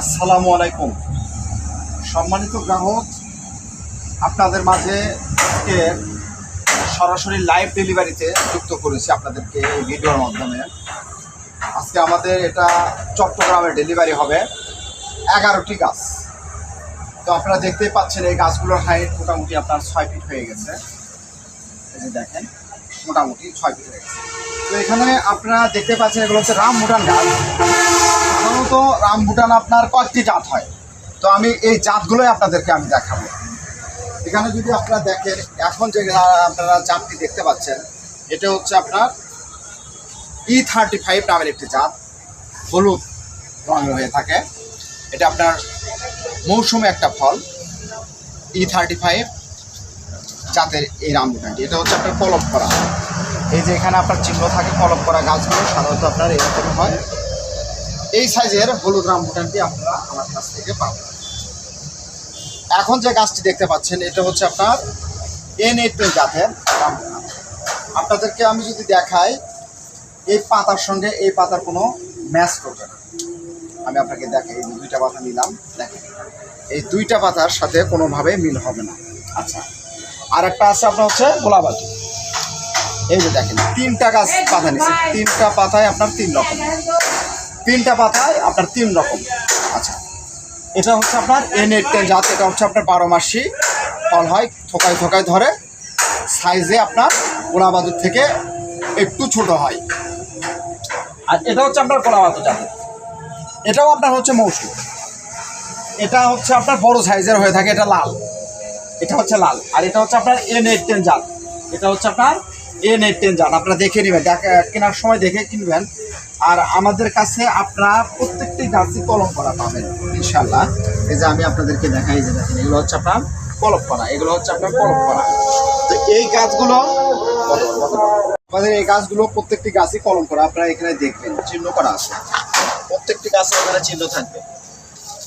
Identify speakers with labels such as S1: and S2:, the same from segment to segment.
S1: আসসালামু আলাইকুম। সম্মানিত গ্রাহক, আপনাদের মাঝে আজকে সরাসরি লাইভ ডেলিভারিতে যুক্ত করেছি আপনাদেরকে এই ভিডিওর মাধ্যমে। আজকে আমাদের এটা চট্টগ্রামে ডেলিভারি হবে এগারোটি গাছ। তো আপনারা দেখতেই পাচ্ছেন এই গাছগুলোর হাইট মোটামুটি আপনার ছয় ফিট হয়ে গেছে। এই যে দেখেন মোটামুটি ছয় ফিট হয়ে গেছে। তো এখানে আপনারা দেখতে পাচ্ছেন এগুলো হচ্ছে রাম ভুটান গাছ সাধারণত রামবুটান আপনার কয়েকটি জাত হয়। তো আমি এই জাতগুলোই আপনাদেরকে আমি দেখাবো। এখানে যদি আপনারা দেখেন, এখন যে আপনারা জাতটি দেখতে পাচ্ছেন, এটা হচ্ছে আপনার ই থার্টি ফাইভ নামের একটি জাত। হলুদ রঙের হয়ে থাকে। এটা আপনার মৌসুমে একটা ফল। ই থার্টি ফাইভ জাতের এই রামবুটানটি এটা হচ্ছে আপনার কলম করা। এই যে এখানে আপনার চিহ্ন থাকে কলম করা গাছগুলো, সাধারণত আপনার এরকম হয়। এই সাইজের হলুদ রামবুটানটি আপনারা আমার কাছ থেকে পাবেন। এখন যে গাছটি দেখতে পাচ্ছেন, এটা হচ্ছে আপনার এন এইট জাতের রামবুটান আপনাদেরকে আমি যদি দেখাই, এই পাতার সঙ্গে এই পাতার কোনো ম্যাচ করবে না। আমি আপনাকে দেখাই, এই দুইটা পাতা নিলাম, দেখেন। এই দুইটা পাতার সাথে কোনোভাবে মিল হবে না। আচ্ছা। আর একটা আছে আপনার হচ্ছে গোলাবাজি। এই যে দেখেন তিনটা গাছ পাতা নিচ্ছে তিনটা পাতায় আপনার তিন রকম। তিনটা পাতায় আপনার তিন রকম। আচ্ছা এটা হচ্ছে আপনার এন এইট টেন জাত এটা হচ্ছে আপনার বারো মাসি। ফল হয় থোকায় থোকায় ধরে। সাইজে আপনার গোলাবাদুর থেকে একটু ছোট হয়। আর এটা হচ্ছে আপনার গোলাবাদুর জাত। এটাও আপনার হচ্ছে মৌসুম। এটা হচ্ছে আপনার বড় সাইজের হয়ে থাকে এটা লাল। এটা হচ্ছে লাল। আর এটা হচ্ছে আপনার এন এইট টেন জাত। এটা হচ্ছে আপনার এন এইট টেন জাত। আপনারা দেখে নেবেন। কেনার সময় দেখে কিনবেন। আর আমাদের কাছে আপনারা প্রত্যেকটি গাছই কলম করা পাবেন ইনশাল্লাহ এই যে আমি আপনাদেরকে দেখাই যে দেখেন, এগুলো হচ্ছে আপনার কলম করা। এগুলো হচ্ছে আপনার কলম করা। তো এই গাছগুলো, আমাদের এই গাছগুলো প্রত্যেকটি গাছই কলম করা। আপনারা এখানে দেখবেন, চিহ্ন করা আছে। প্রত্যেকটি গাছে এখানে চিহ্ন থাকবে।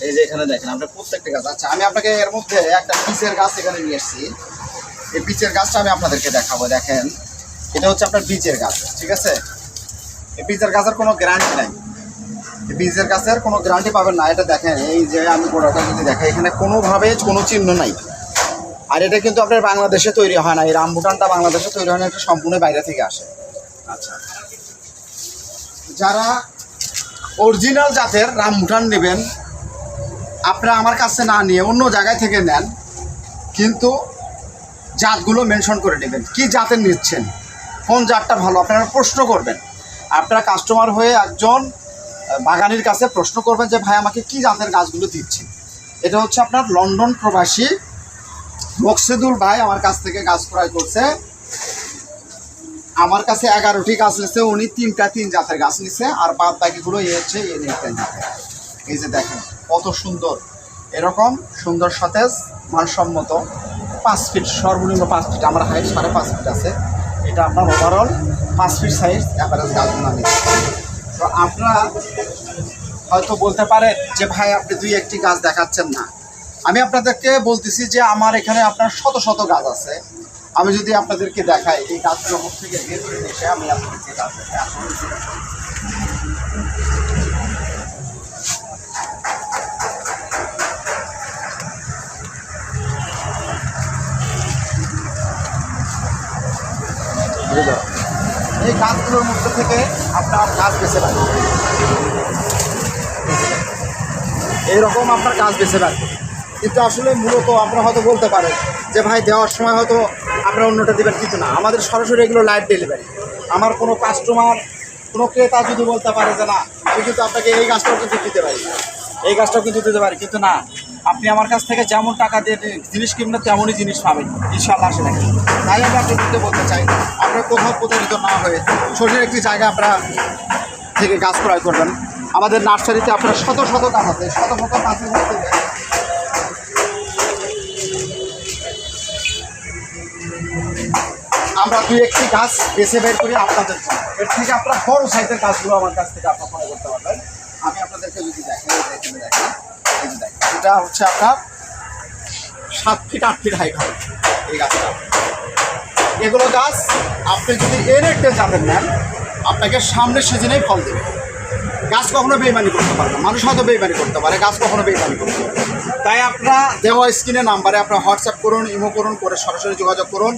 S1: এই যে এখানে দেখেন, আমরা প্রত্যেকটা গাছ আচ্ছা আমি আপনাকে এর মধ্যে একটা পিচের গাছ এখানে নিয়ে এসেছি। এই পিচের গাছটা আমি আপনাদেরকে দেখাবো, দেখেন। এটা হচ্ছে আপনার বীজের গাছ, ঠিক আছে? এই বীজের গাছের কোনো গ্যারান্টি নাই। এই বীজের গাছের কোনো গ্যারান্টি পাবেন না। এটা দেখেন, এই যে আমি গোড়াটা যদি দেখাই, এখানে কোনোভাবে কোনো চিহ্ন নাই। আর এটা কিন্তু আপনার বাংলাদেশে তৈরি হয় না। এই রামভুটানটা বাংলাদেশে তৈরি হয় না, এটা সম্পূর্ণ বাইরে থেকে আসে। আচ্ছা। যারা অরিজিনাল জাতের রামভুটান নেবেন আপনারা আমার কাছে না নিয়ে অন্য জায়গায় থেকে নেন, কিন্তু জাতগুলো মেনশন করে নেবেন। কি জাতের নিচ্ছেন? কোন জাতটা ভালো? আপনারা প্রশ্ন করবেন। আপনারা কাস্টমার হয়ে একজন বাগানির কাছে প্রশ্ন করবেন যে, ভাই, আমাকে কি জাতের গাছগুলো দিচ্ছেন? এটা হচ্ছে আপনার লন্ডন প্রবাসী মকসেদুল ভাই আমার কাছ থেকে গাছ ক্রয় করছে। আমার কাছে এগারোটি গাছ নিচ্ছে উনি তিনটা তিন জাতের গাছ নিচ্ছে আর বাদ বাকিগুলো এ হচ্ছে এ নিতেন। এই যে দেখেন কত সুন্দর। এরকম সুন্দর সতেজ, মানসম্মত পাঁচ ফিট সর্বনিম্ন পাঁচ ফিট আমার হাইট সাড়ে পাঁচ ফিট আছে। এটা আপনার ওভারঅল পাঁচ ফিট সাইজ অ্যাভারেজ গাছগুলো নিচ্ছে তো আপনারা হয়তো বলতে পারেন যে, ভাই, আপনি দুই একটি গাছ দেখাচ্ছেন না। আমি আপনাদেরকে বলতেছি যে, আমার এখানে আপনার শত শত গাছ আছে। আমি যদি আপনাদেরকে দেখাই, এই গাছগুলো মুখ থেকে বের করে এসে আমি আপনাদেরকে গাছ দেখাই। এই গাছগুলোর মধ্যে থেকে আপনার গাছ বেছে রাখবেন এইরকম আপনার গাছ বেছে রাখবেন কিন্তু আসলে মূলত আপনারা হয়তো বলতে পারেন যে, ভাই, দেওয়ার সময় হয়তো আপনারা অন্যটা দেবেন। কিন্তু না, আমাদের সরাসরি এগুলো লাইভ ডেলিভারি আমার কোনো কাস্টমার কোনো ক্রেতা যদি বলতে পারে যে, না, আমি কিন্তু আপনাকে এই গাছটাও কিন্তু দিতে পারি। এই গাছটাও কিন্তু দিতে পারি, কিন্তু না। আপনি আমার কাছ থেকে যেমন টাকা দিয়ে জিনিস কিনবেন, তেমনই জিনিস পাবেন। ইনশাল্লাহ আসে নাকি? তাই আমি আপনাদেরকে বলতে চাই আপনারা কোথাও প্রতারিত না হয়ে ছোটো একটি জায়গা আপনারা থেকে গাছ ক্রয় করবেন। আমাদের নার্সারিতে আপনার শত শত গাছ আছে, শত শত গাছের মধ্যে আমরা দুই একটি গাছ বেছে বের করি আপনাদের জন্য। এর থেকে আপনারা বড় সাইজের গাছগুলো আমার কাছ থেকে আপনারা করতে পারবেন। আমি আপনাদেরকে যদি দেখেন দেখেন এই যে দেখেন এটা হচ্ছে আপনার সাত ফিট আট ফিট হাইট হবে এই গাছটা। এগুলো গাছ আপনি যদি এর একটা যাবেন নেন, আপনাকে সামনের সিজনেই ফল দেবে। গাছ কখনো বেইমানি করতে পারে না। মানুষ হয়তো বেইমানি করতে পারে, গাছ কখনো বেইমানি করতে পারে তাই আপনারা দেওয়া স্ক্রিনে নাম্বারে আপনারা হোয়াটসঅ্যাপ করুন, ইমো করুন, করে সরাসরি যোগাযোগ করুন।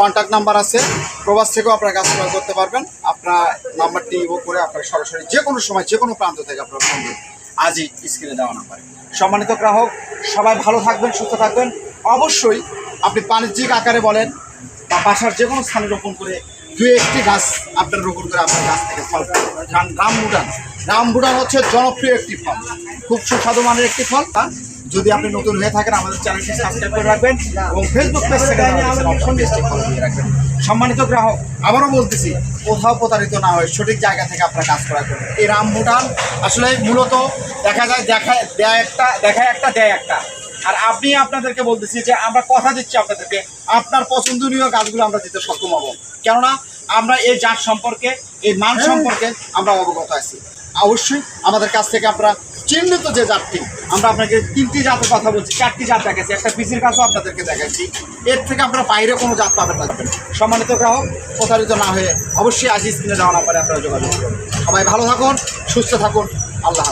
S1: কন্ট্যাক্ট নাম্বার আছে। প্রবাস থেকেও আপনারা গাছ ক্রয় করতে পারবেন। আপনার নাম্বারটি ইমো করে আপনারা সরাসরি যে কোনো সময়, যে কোনো প্রান্ত থেকে আপনারা ফোন করুন। আজই স্ক্রিনে দেওয়া নাম্বারে। সম্মানিত গ্রাহক, সবাই ভালো থাকবেন, সুস্থ থাকবেন। অবশ্যই আপনি বাণিজ্যিক আকারে বলেন বা বাসার যে কোনো স্থানে রোপণ করে দু একটি গাছ আপনার রোপণ করে আপনার গাছ থেকে ফল। কারণ রামবুটান রামবুটান হচ্ছে জনপ্রিয় একটি ফল। খুব সুস্বাদু মানের একটি ফল। যদি আপনি নতুন হয়ে থাকেন আমাদের চ্যানেলটি সাবস্ক্রাইব করে রাখবেন এবং ফেসবুক পেজ থেকে অপশন লিস্টে ফলো দিয়ে রাখবেন। সম্মানিত গ্রাহক আবারও বলতেছি কোথাও প্রতারিত না হয় সঠিক জায়গা থেকে আপনারা কাজ করা করবেন এই রাম ভুটান আসলে মূলত দেখা যায় দেখায় দেয় একটা দেখায় একটা দেয় একটা। আর আপনি আপনাদেরকে বলতেছি যে আমরা কথা দিচ্ছি আপনাদেরকে আপনার পছন্দনীয় গাছগুলো আমরা দিতে সক্ষম হব। কেননা আমরা এই জাত সম্পর্কে এই মান সম্পর্কে আমরা অবগত আছি। অবশ্যই আমাদের কাছ থেকে আমরা চিহ্নিত যে জাতটি, আমরা আপনাকে তিনটি জাতের কথা বলছি, চারটি জাত দেখাচ্ছি একটা পিসির কাছেও আপনাদেরকে দেখাচ্ছি এর থেকে আমরা বাইরে কোনো জাত পাবেন না। সম্মানিত গ্রাহক, প্রতারিত না হয়ে অবশ্যই আজ স্ক্রিনে দেওয়া নাম্বারে আপনারা যোগাযোগ করুন। সবাই ভালো থাকুন, সুস্থ থাকুন। আল্লাহ